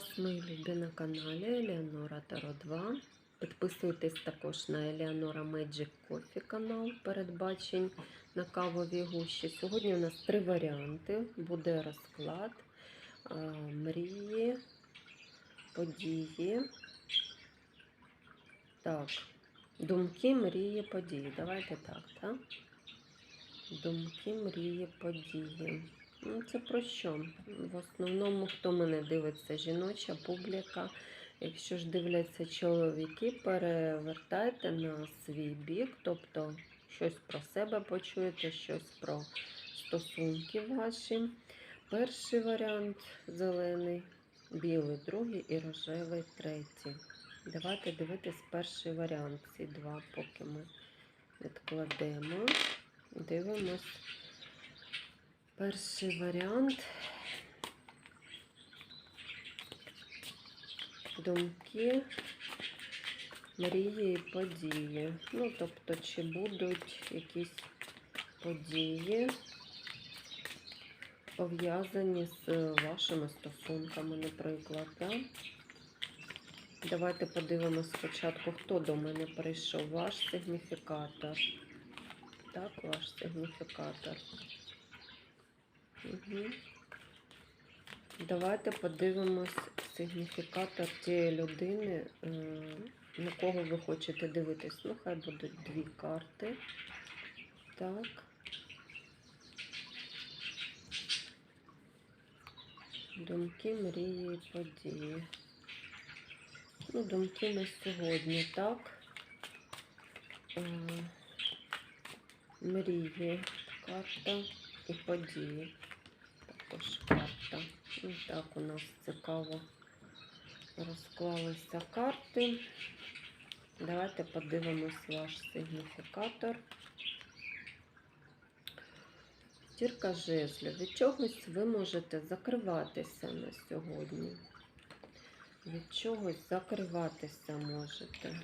вас, мої любі, на каналі Елеонора Таро 2. Підписуйтесь також на Елеонора Magic Coffee канал передбачень на кавові гущі. Сьогодні у нас три варіанти. Буде розклад мрії, події. Так, думки, мрії, події. Давайте так, так? Думки, мрії, події. Ну, це про що? В основному, хто мене дивиться, жіноча публіка. Якщо ж дивляться чоловіки, перевертайте на свій бік, тобто щось про себе почуєте, щось про стосунки ваші. Перший варіант зелений, білий, другий і рожевий третій. Давайте дивитись перший варіант. Ці два, поки ми відкладемо. Дивимось. Перший варіант. Думки, мрії і події. Ну, тобто, чи будуть якісь події пов'язані з вашими стосунками, наприклад. Да? Давайте подивимось спочатку, хто до мене прийшов. Ваш сигніфікатор. Так, ваш сигніфікатор. Угу. Давайте подивимось сигніфікатор тієї людини, на кого ви хочете дивитись. Ну, хай будуть дві карти. Так. Думки, мрії події. Ну, думки на сьогодні, так. Е, Мрії, карта і події. Також карта. І так у нас цікаво розклалися карти. Давайте подивимось ваш сигніфікатор. Тірка жезлів. Від чогось ви можете закриватися на сьогодні. Від чогось закриватися можете.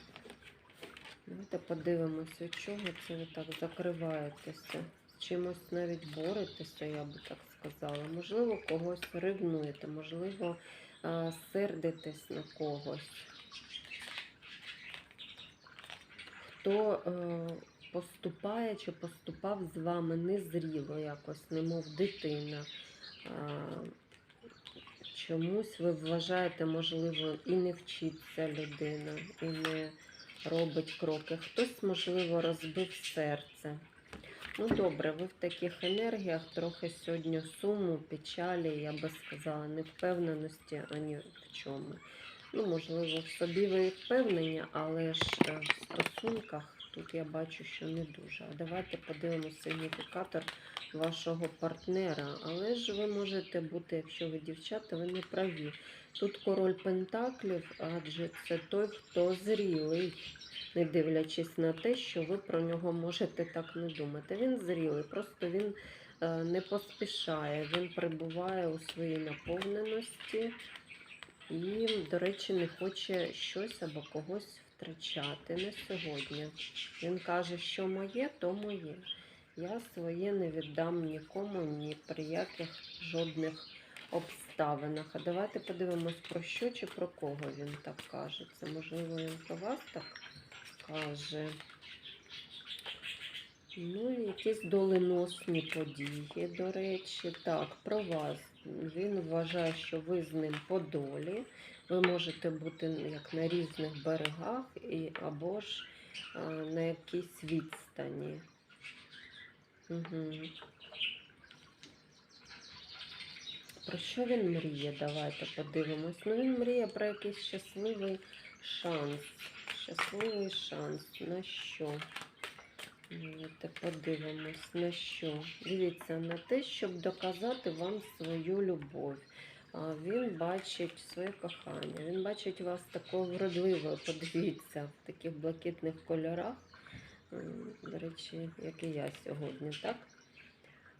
Давайте подивимося, від чого це ви так закриваєтеся. З чимось навіть боретеся, я би так сказала. Можливо, когось ревнуєте, можливо, сердитесь на когось. Хто е, поступає чи поступав з вами незріло якось, немов дитина. Чомусь ви вважаєте, можливо, і не вчиться людина, і не робить кроки. Хтось, можливо, розбив серце. Ну, добре, ви в таких енергіях трохи сьогодні суму, печалі, я би сказала, невпевненості ані в чому. Ну, можливо, в собі ви впевнені, але ж е, в стосунках тут я бачу, що не дуже. А давайте подивимося сигніфікатор вашого партнера. Але ж ви можете бути, якщо ви дівчата, ви не праві. Тут король Пентаклів, адже це той, хто зрілий, не дивлячись на те, що ви про нього можете так не думати. Він зрілий, просто він е, не поспішає, він перебуває у своїй наповненості і, до речі, не хоче щось або когось втрачати на сьогодні. Він каже, що моє, то моє. Я своє не віддам нікому, ні при яких жодних обставинах. А давайте подивимось про що чи про кого він так каже. Це можливо він про вас так каже. Ну, якісь доленосні події, до речі. Так, про вас. Він вважає, що ви з ним по долі. Ви можете бути як на різних берегах, і, або ж а, на якійсь відстані. Про що він мріє? Давайте подивимось. Ну, він мріє про якийсь щасливий шанс. Щасливий шанс. На що? Давайте подивимось, на що. Дивіться, на те, щоб доказати вам свою любов. Він бачить своє кохання. Він бачить вас такою вродливою, подивіться, в таких блакитних кольорах. До речі, як і я сьогодні, так?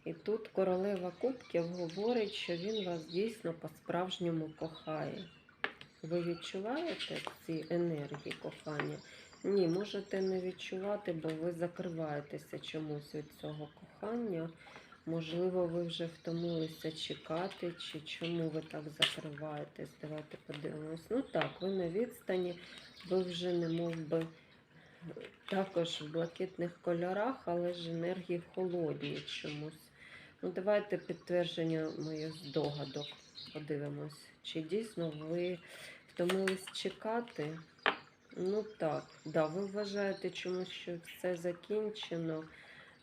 І тут королева кубків говорить, що він вас дійсно по-справжньому кохає. Ви відчуваєте ці енергії кохання? Ні, можете не відчувати, бо ви закриваєтеся чомусь від цього кохання. Можливо, ви вже втомилися чекати, чи чому ви так закриваєтесь? Давайте подивимось. Ну так, ви на відстані, ви вже не мов би також в блакитних кольорах, але ж енергії холодні чомусь. Ну, давайте підтвердження моїх здогадок. Подивимось, чи дійсно ви втомились чекати. Ну так, да, ви вважаєте чомусь, що все закінчено.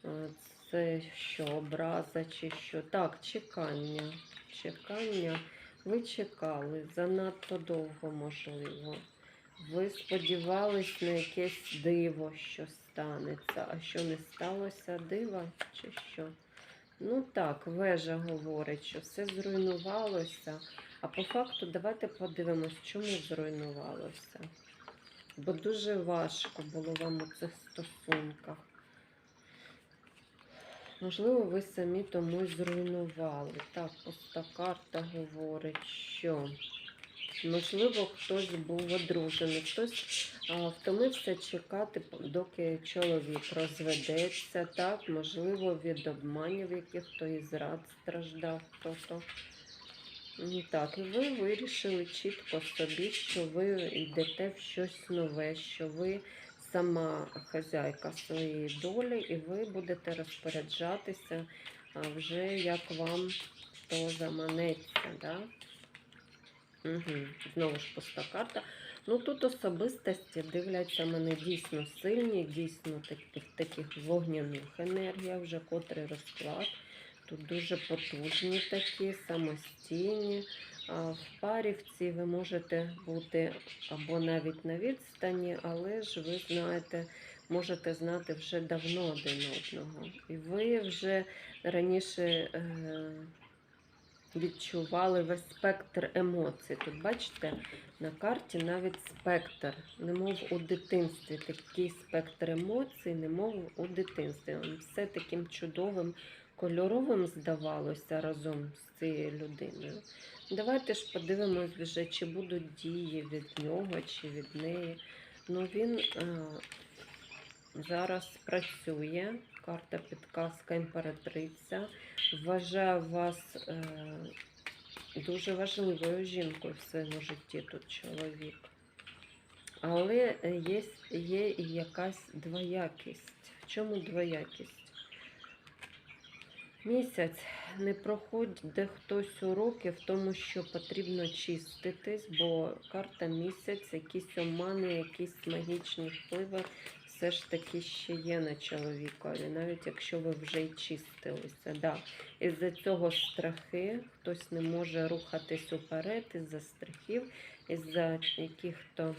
Е, Це що, образа чи що? Так, чекання. Чекання. Ви чекали занадто довго, можливо. Ви сподівались на якесь диво, що станеться. А що не сталося дива чи що? Ну так, вежа говорить, що все зруйнувалося. А по факту давайте подивимось, чому зруйнувалося. Бо дуже важко було вам у цих стосунках. Можливо, ви самі тому зруйнували. Так, пуста карта говорить, що можливо хтось був одружений, хтось а, втомився чекати, доки чоловік розведеться. Так, можливо, від обманів, яких то і зрад страждав хто-то. Так, і ви вирішили чітко собі, що ви йдете в щось нове, що ви сама хазяйка своєї долі, і ви будете розпоряджатися вже як вам то заманеться. Да? Угу. Знову ж пуста карта. Ну тут особистості дивляться мене дійсно сильні, дійсно такі, в таких вогняних енергіях, вже котрий розклад. Тут дуже потужні такі, самостійні. А в парі в цій ви можете бути або навіть на відстані, але ж ви знаєте, можете знати вже давно один одного. І ви вже раніше е, відчували весь спектр емоцій. Тут бачите, на карті навіть спектр, немов у дитинстві. Такий спектр емоцій, немов у дитинстві. Все таким чудовим, кольоровим здавалося разом з цією людиною. Давайте ж подивимось вже, чи будуть дії від нього, чи від неї. Ну, він е, зараз працює. Карта підказка імператриця. Вважає вас е, дуже важливою жінкою в своєму житті тут чоловік. Але є, є якась двоякість. В чому двоякість? Місяць не проходить хтось уроки в тому, що потрібно чиститись, бо карта місяць, якісь омани, якісь магічні впливи все ж таки ще є на чоловікові, навіть якщо ви вже й чистилися. Да. Із-за цього страхи, хтось не може рухатись уперед, із-за страхів, із-за яких-то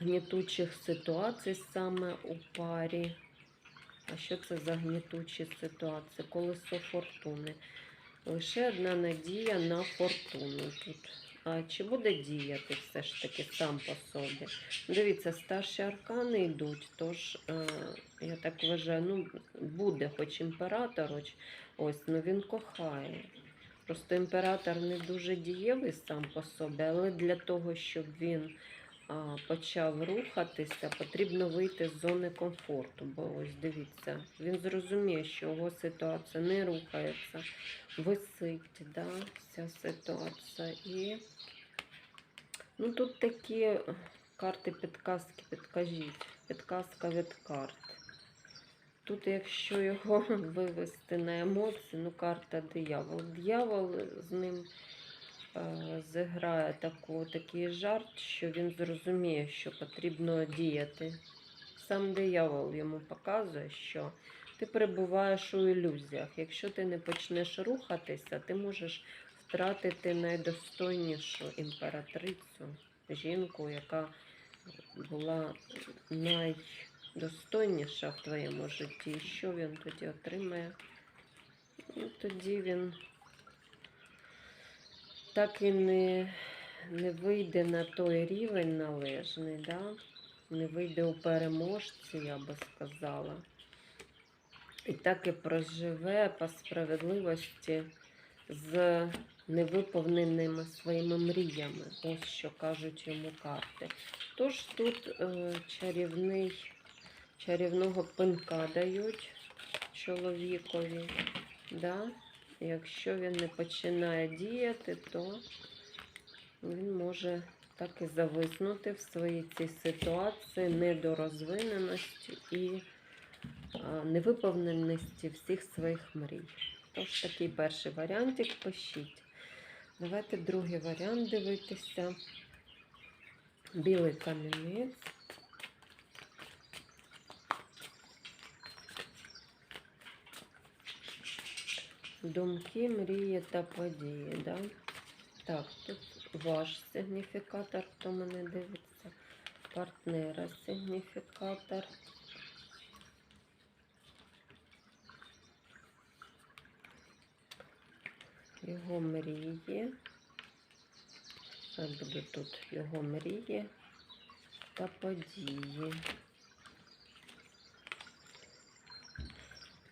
гнітучих ситуацій саме у парі. А що це за гнітучі ситуації? Колесо фортуни. Лише одна надія на фортуну тут. А чи буде діяти все ж таки сам по собі? Дивіться, старші аркани йдуть, тож, е, я так вважаю, ну, буде хоч імператор, ось, ну він кохає. Просто імператор не дуже дієвий сам по собі, але для того, щоб він почав рухатися, потрібно вийти з зони комфорту. Бо ось дивіться, він зрозуміє, що його ситуація не рухається, висить, да, вся ситуація. І ну, тут такі карти підказки, підкажіть, підказка від карт. Тут, якщо його вивести на емоції, ну карта диявол. Диявол з ним зіграє таку, такий жарт, що він зрозуміє, що потрібно діяти. Сам диявол йому показує, що ти перебуваєш у ілюзіях. Якщо ти не почнеш рухатися, ти можеш втратити найдостойнішу імператрицю, жінку, яка була найдостойніша в твоєму житті. Що він тоді отримає? Ну, тоді він так і не, не вийде на той рівень належний, да? не вийде у переможці, я би сказала. І так і проживе по справедливості з невиповненими своїми мріями. Ось що кажуть йому карти. Тож тут е, чарівний, чарівного пинка дають, чоловікові. Да? Якщо він не починає діяти, то він може так і зависнути в своїй цій ситуації недорозвиненості і невиповненості всіх своїх мрій. Тож такий перший варіантик пишіть. Давайте другий варіант дивитися. Білий камінець. Думки, мрії та події. Да? Так, тут ваш сигніфікатор, хто мене дивиться. Партнера сигніфікатор. Його мрії. Хай буде тут його мрії та події.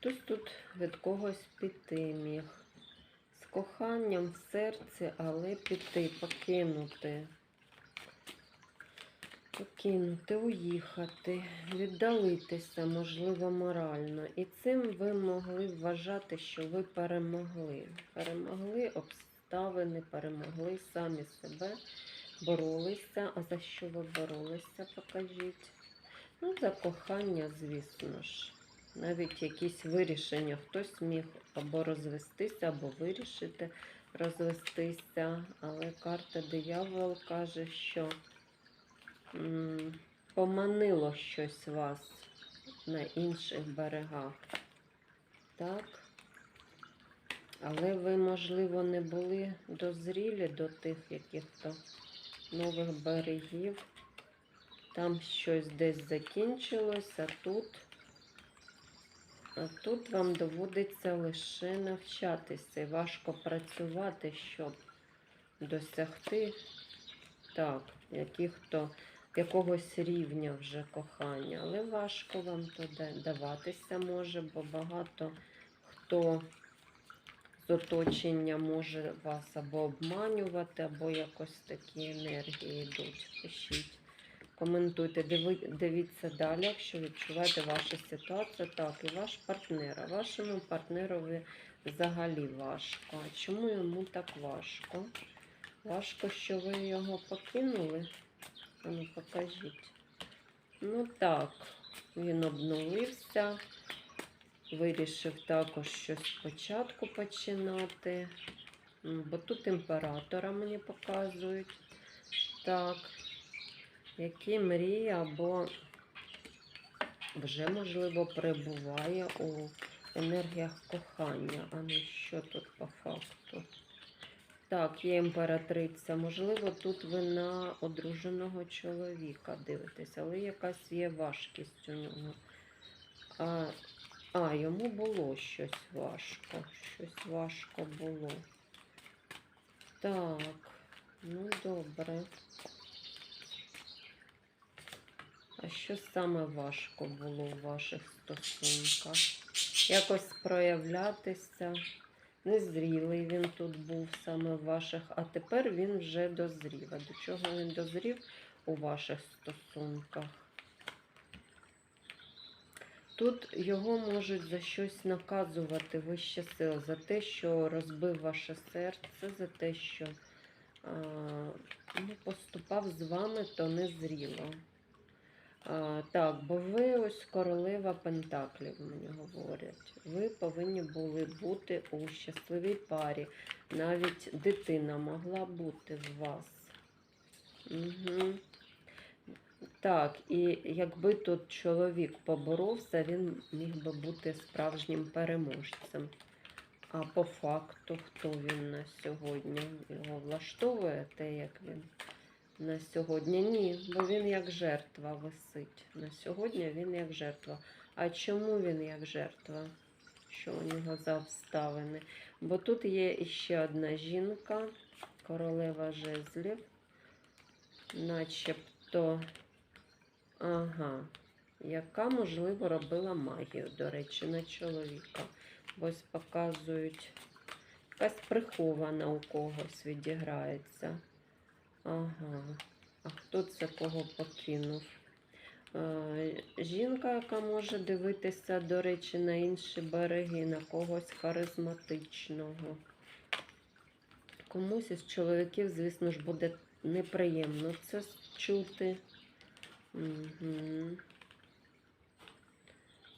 Хтось тут від когось піти міг. З коханням в серці, але піти, покинути. Покинути, уїхати, віддалитися, можливо, морально. І цим ви могли вважати, що ви перемогли. Перемогли обставини, перемогли самі себе, боролися. А за що ви боролися, покажіть? Ну, за кохання, звісно ж. Навіть якісь вирішення. Хтось міг або розвестися, або вирішити розвестися. Але карта диявол каже, що поманило щось вас на інших берегах. Так? Але ви, можливо, не були дозрілі до тих яких-то нових берегів. Там щось десь закінчилось, а тут. Тут вам доводиться лише навчатися важко працювати, щоб досягти так, яких-то якогось рівня вже кохання. Але важко вам туди даватися може, бо багато хто з оточення може вас або обманювати, або якось такі енергії йдуть. Пишіть. Коментуйте, дивіться далі, якщо відчуваєте вашу ситуацію, так, і ваш партнер. А вашому партнерові взагалі важко. А чому йому так важко? Важко, що ви його покинули? Ну, покажіть. Ну так, він обновився, вирішив також щось спочатку починати. Бо тут імператора мені показують. Так які мрії або вже, можливо, перебуває у енергіях кохання. А ну що тут по факту? Так, є імператриця. Можливо, тут ви на одруженого чоловіка дивитесь, але якась є важкість у нього. А, а йому було щось важко. Щось важко було. Так, ну добре. А що саме важко було у ваших стосунках? Якось проявлятися. Незрілий він тут був саме в ваших, а тепер він вже дозрів. А до чого він дозрів у ваших стосунках? Тут його можуть за щось наказувати вище сил, за те, що розбив ваше серце, за те, що а, ну, поступав з вами, то незріло. Так, бо ви ось королева Пентаклів, мені говорять. Ви повинні були бути у щасливій парі. Навіть дитина могла бути в вас. Угу. Так, і якби тут чоловік поборовся, він міг би бути справжнім переможцем. А по факту, хто він на сьогодні? Його влаштовує те, як він на сьогодні? Ні, бо він як жертва висить. На сьогодні він як жертва. А чому він як жертва? Що у нього за обставини? Бо тут є іще одна жінка, королева жезлів, начебто, ага, яка, можливо, робила магію, до речі, на чоловіка. Ось показують, якась прихована у когось відіграється. Ага. А хто це кого покинув? Е, Жінка, яка може дивитися, до речі, на інші береги, на когось харизматичного. Комусь із чоловіків, звісно ж, буде неприємно це чути. Угу.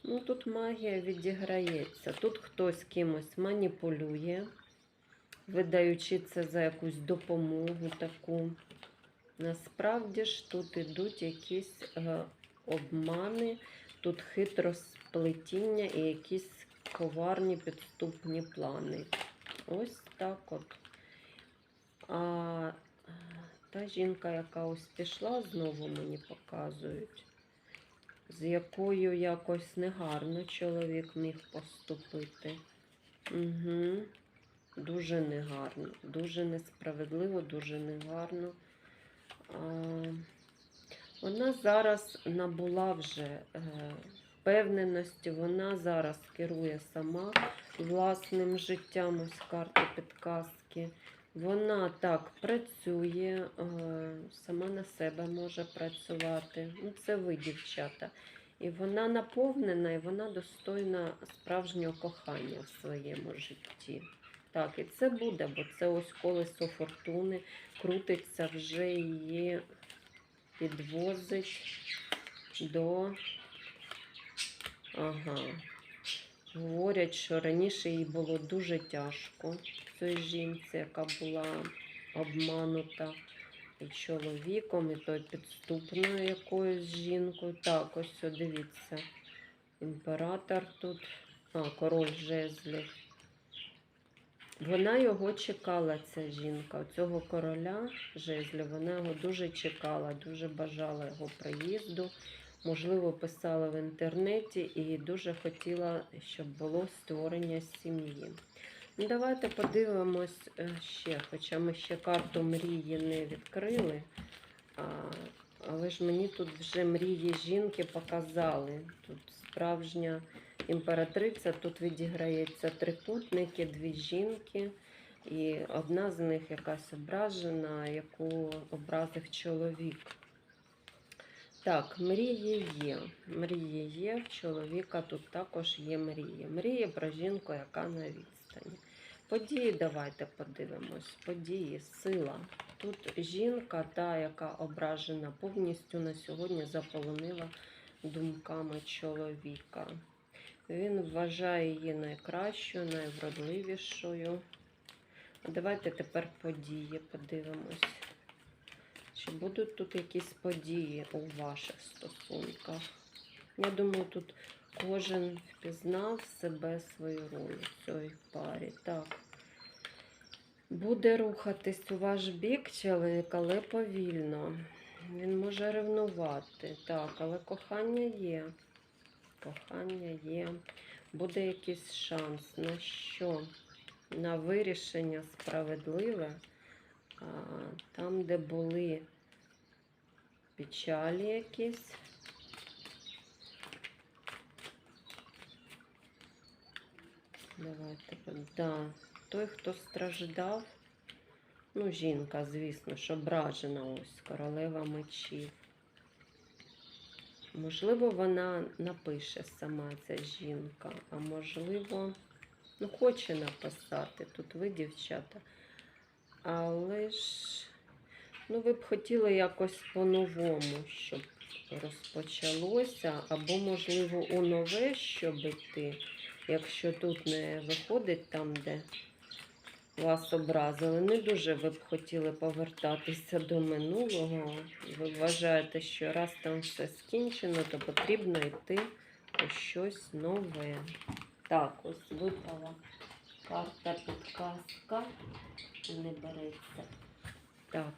Ну, тут магія відіграється. Тут хтось кимось маніпулює, видаючи це за якусь допомогу таку. Насправді ж тут ідуть якісь е, обмани, тут хитросплетіння і якісь коварні підступні плани. Ось так от. А та жінка, яка ось пішла, знову мені показують, з якою якось негарно чоловік міг поступити. Угу. Дуже негарно, дуже несправедливо, дуже негарно. Вона зараз набула вже е, впевненості, вона зараз керує сама власним життям, ось карти підказки. Вона так працює, е, сама на себе може працювати. Ну, це ви, дівчата. І вона наповнена, і вона достойна справжнього кохання в своєму житті. Так, і це буде, бо це ось колесо фортуни крутиться, вже її підвозить до. Ага. Говорять, що раніше їй було дуже тяжко цій жінці, яка була обманута і чоловіком, і то підступною якоюсь жінкою. Так, ось дивіться. Імператор тут, а, король жезлів. Вона його чекала, ця жінка. Цього короля жезлів, вона його дуже чекала, дуже бажала його приїзду. Можливо, писала в інтернеті і дуже хотіла, щоб було створення сім'ї. Ну, давайте подивимось е, ще, хоча ми ще карту мрії не відкрили. Але ж мені тут вже мрії жінки показали. Тут справжня імператриця, тут відіграється трикутники, дві жінки. І одна з них якась ображена, яку образив чоловік. Так, мрії є. Мрії є. В чоловіка тут також є мрії. Мрії про жінку, яка на відстані. Події, давайте подивимось. Події, сила. Тут жінка, та, яка ображена, повністю на сьогодні заполонила думками чоловіка. Він вважає її найкращою, найвродливішою. Давайте тепер події подивимось. Чи будуть тут якісь події у ваших стосунках? Я думаю, тут кожен впізнав себе свою роль в цій парі. Так. Буде рухатись у ваш бік чоловік, але повільно. Він може ревнувати. Так, але кохання є. Кохання є. Буде якийсь шанс. На що? На вирішення справедливе. Там, де були печалі якісь. Давайте. Да. Той, хто страждав, ну, жінка, звісно, ж ображена ось, королева мечів. Можливо, вона напише сама ця жінка, а можливо, ну, хоче написати. Тут ви, дівчата. Але ж, ну, ви б хотіли якось по-новому, щоб розпочалося, або, можливо, у нове, щоб йти, якщо тут не виходить там, де вас образили. Не дуже ви б хотіли повертатися до минулого. Ви вважаєте, що раз там все скінчено, то потрібно йти у щось нове. Так, ось випала карта підказка. Не береться. Так.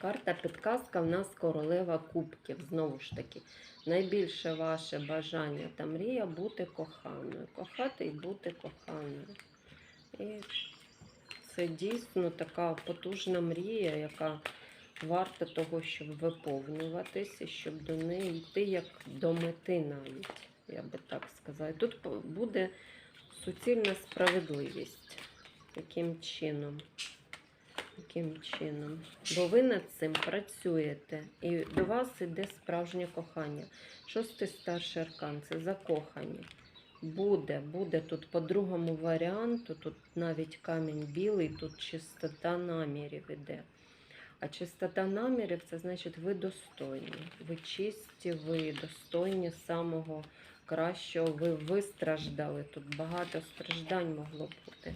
Карта підказка в нас королева кубків. Знову ж таки, найбільше ваше бажання та мрія бути коханою. Кохати і бути коханою. І це дійсно така потужна мрія, яка варта того, щоб виповнюватися, щоб до неї йти як до мети навіть, я би так сказала. Тут буде суцільна справедливість. Таким чином. Яким чином? Бо ви над цим працюєте, і до вас іде справжнє кохання. Шостий старший аркан це закохані. Буде, буде тут по другому варіанту, тут навіть камінь білий, тут чистота намірів іде. А чистота намірів це значить ви достойні. Ви чисті, ви достойні самого кращого, ви вистраждали. Тут багато страждань могло бути.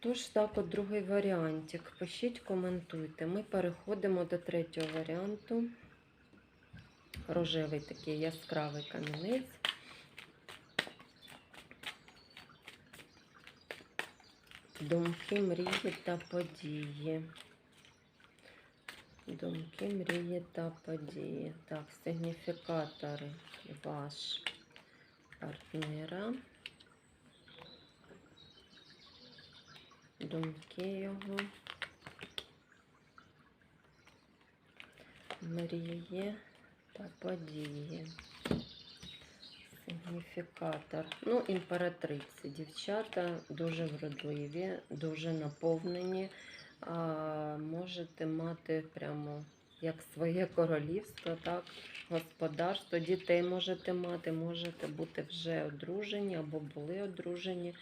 Тож так, от другий варіантик. Пишіть, коментуйте. Ми переходимо до третього варіанту. Рожевий такий яскравий камінець. Думки, мрії та події. Думки, мрії та події. Так, сигніфікатори ваш партнера. Думки його. Мрії та події. Сигніфікатор. Ну, імператриці. Дівчата дуже вродливі, дуже наповнені. А, можете мати прямо як своє королівство, так, господарство. Дітей можете мати, можете бути вже одружені або були одружені.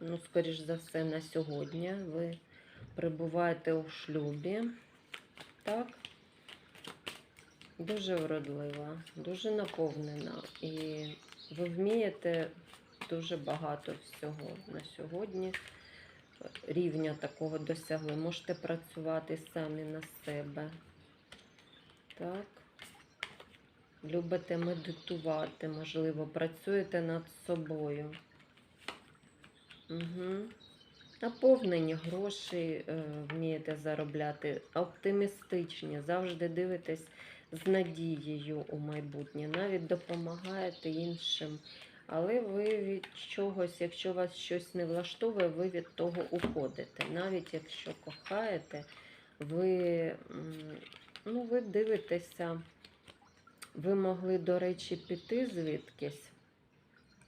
Ну, скоріш за все, на сьогодні ви перебуваєте у шлюбі. Так. Дуже вродлива, дуже наповнена. І ви вмієте дуже багато всього на сьогодні. Рівня такого досягли. Можете працювати самі на себе. Так. Любите медитувати, можливо, працюєте над собою. Угу. Наповнені гроші е, вмієте заробляти, оптимістичні, завжди дивитесь з надією у майбутнє, навіть допомагаєте іншим. Але ви від чогось, якщо вас щось не влаштовує, ви від того уходите. Навіть якщо кохаєте, ви, ну, ви дивитеся, ви могли, до речі, піти звідкись,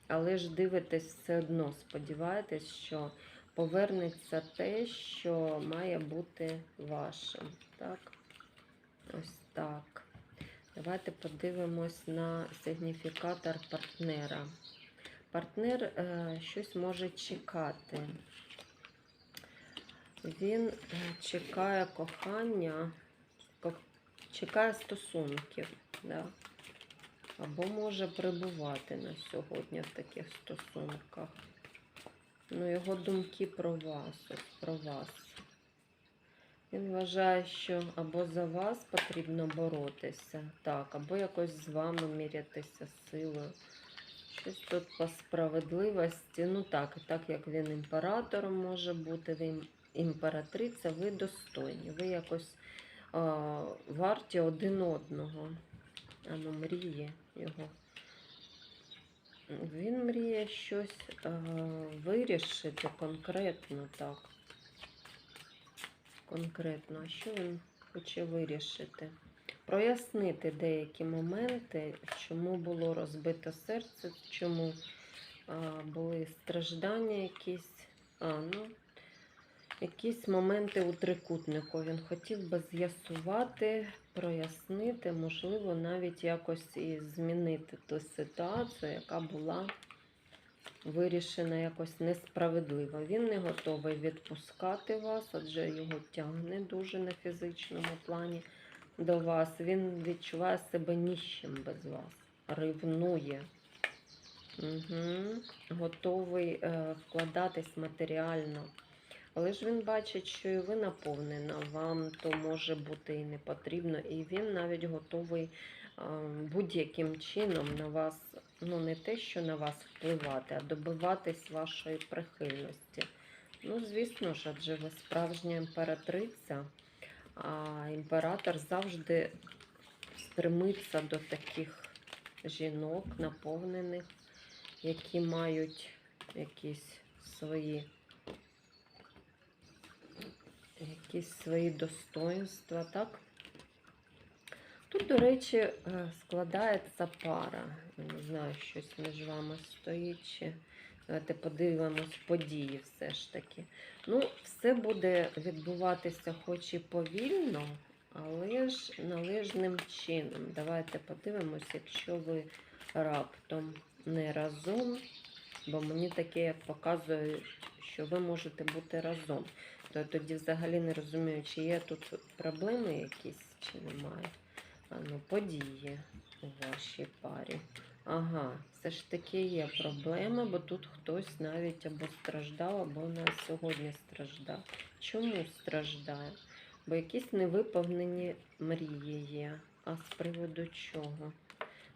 але ж дивитесь все одно, сподіваєтесь, що повернеться те, що має бути вашим. Так? Ось так. Давайте подивимось на сигніфікатор партнера. Партнер е, щось може чекати. Він е, чекає кохання, ко- чекає стосунків. Да? Або може перебувати на сьогодні в таких стосунках. Ну, його думки про вас, про вас. Він вважає, що або за вас потрібно боротися, так, або якось з вами мірятися силою. Щось тут по справедливості. Ну так, так як він імператором може бути, він імператриця, ви достойні. Ви якось а, варті один одного. А ну, мріє його. Він мріє щось а, вирішити конкретно так конкретно, а що він хоче вирішити. Прояснити деякі моменти, чому було розбито серце, чому а, були страждання якісь. А, ну, якісь моменти у трикутнику. Він хотів би з'ясувати, прояснити, можливо, навіть якось і змінити ту ситуацію, яка була вирішена якось несправедливо. Він не готовий відпускати вас, адже його тягне дуже на фізичному плані до вас. Він відчуває себе ніщим без вас, ревнує. Угу. Готовий е, вкладатись матеріально. Але ж він бачить, що і ви наповнена, вам то може бути і не потрібно, і він навіть готовий будь-яким чином на вас, ну не те, що на вас впливати, а добиватись вашої прихильності. Ну, звісно ж, адже ви справжня імператриця, а імператор завжди стремиться до таких жінок, наповнених, які мають якісь свої якісь свої достоинства, так? Тут, до речі, е, складається пара. Не знаю, щось між вами стоїть, чи Давайте подивимось події все ж таки. Ну, все буде відбуватися хоч і повільно, але ж належним чином. Давайте подивимось, якщо ви раптом не разом, бо мені таке показує, що ви можете бути разом. То я тоді взагалі не розумію, чи є тут проблеми якісь, чи немає. А ну, події у вашій парі. Ага, все ж таки є проблема, бо тут хтось навіть або страждав, або на сьогодні страждав. Чому страждає? Бо якісь невиповнені мрії є. А з приводу чого?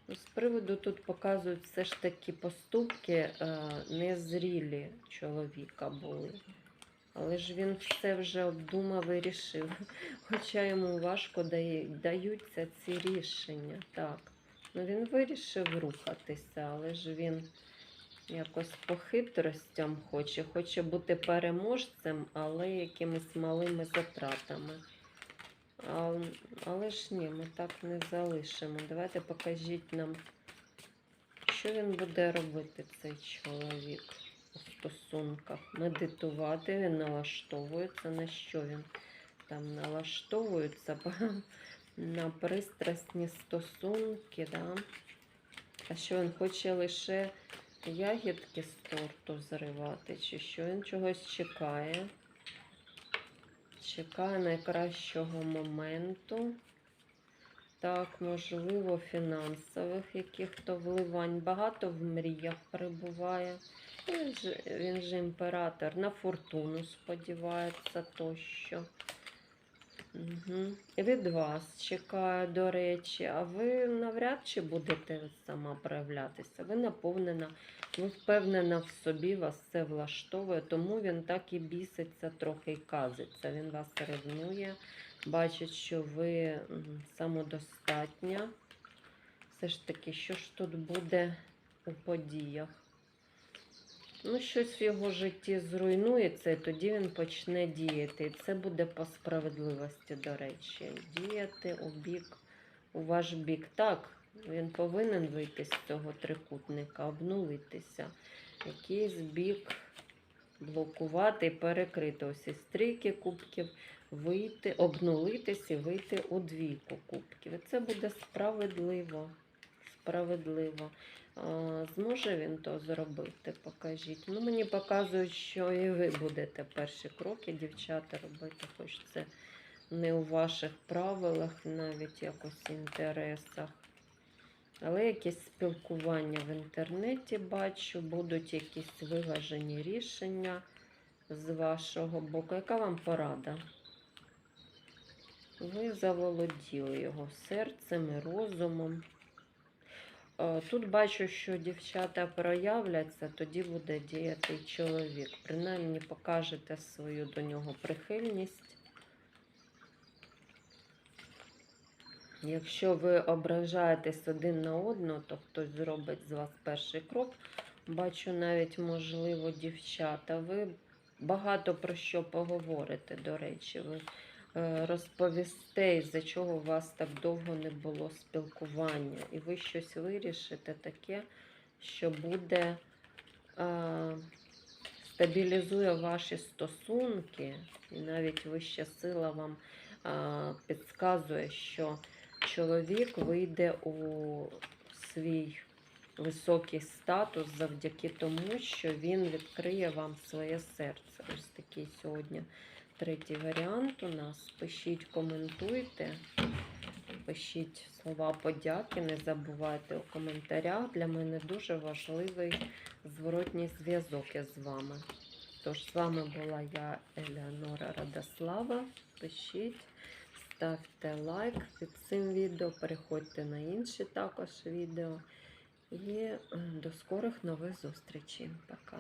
Ну, з приводу тут показують все ж таки поступки е, незрілі чоловіка були. Але ж він все вже обдумав і рішив. Хоча йому важко даються ці рішення. Так. Ну він вирішив рухатися, але ж він якось по хитростям хоче, хоче бути переможцем, але якимись малими затратами. А, але ж ні, ми так не залишимо. Давайте покажіть нам, що він буде робити, цей чоловік стосунках. Медитувати, він налаштовується. На що він там налаштовується? На пристрасні стосунки, да? А що він хоче лише ягідки з торту зривати, чи що він чогось чекає? Чекає найкращого моменту. Так, можливо, фінансових яких-то вливань. Багато в мріях перебуває. Він же, він же імператор на фортуну сподівається тощо. Угу. Від вас чекаю, до речі, а ви навряд чи будете сама проявлятися. Ви наповнена, ви впевнена в собі, вас все влаштовує, тому він так і біситься, трохи й казиться. Він вас ревнує, бачить, що ви самодостатня. Все ж таки, що ж тут буде у подіях? Ну, щось в його житті зруйнується, і тоді він почне діяти. І це буде по справедливості, до речі. Діяти у бік, у ваш бік. Так, він повинен вийти з цього трикутника, обнулитися. Якийсь бік блокувати перекрити. Ось із трійки кубків, вийти, обнулитись і вийти у двійку кубків. І це буде справедливо. Справедливо. А, Зможе він то зробити? Покажіть. Ну, мені показують, що і ви будете перші кроки, дівчата, робити, хоч це не у ваших правилах, навіть якось інтересах. Але якесь спілкування в інтернеті бачу, будуть якісь виважені рішення з вашого боку. Яка вам порада? Ви заволоділи його серцем і розумом. Е, Тут бачу, що дівчата проявляться, тоді буде діяти чоловік. Принаймні покажете свою до нього прихильність. Якщо ви ображаєтесь один на одного, то хтось зробить з вас перший крок. Бачу навіть, можливо, дівчата. Ви багато про що поговорите, до речі. Ви е, розповісте, за чого у вас так довго не було спілкування. І ви щось вирішите таке, що буде е, стабілізує ваші стосунки, і навіть вища сила вам е, підказує, що чоловік вийде у свій високий статус завдяки тому, що він відкриє вам своє серце. Ось такий сьогодні третій варіант у нас. Пишіть, коментуйте, пишіть слова подяки, не забувайте у коментарях. Для мене дуже важливий зворотній зв'язок із вами. Тож, з вами була я, Елеонора Радослава. Пишіть, ставте лайк під цим відео, переходьте на інші також відео. І до скорих нових зустрічей. Пока.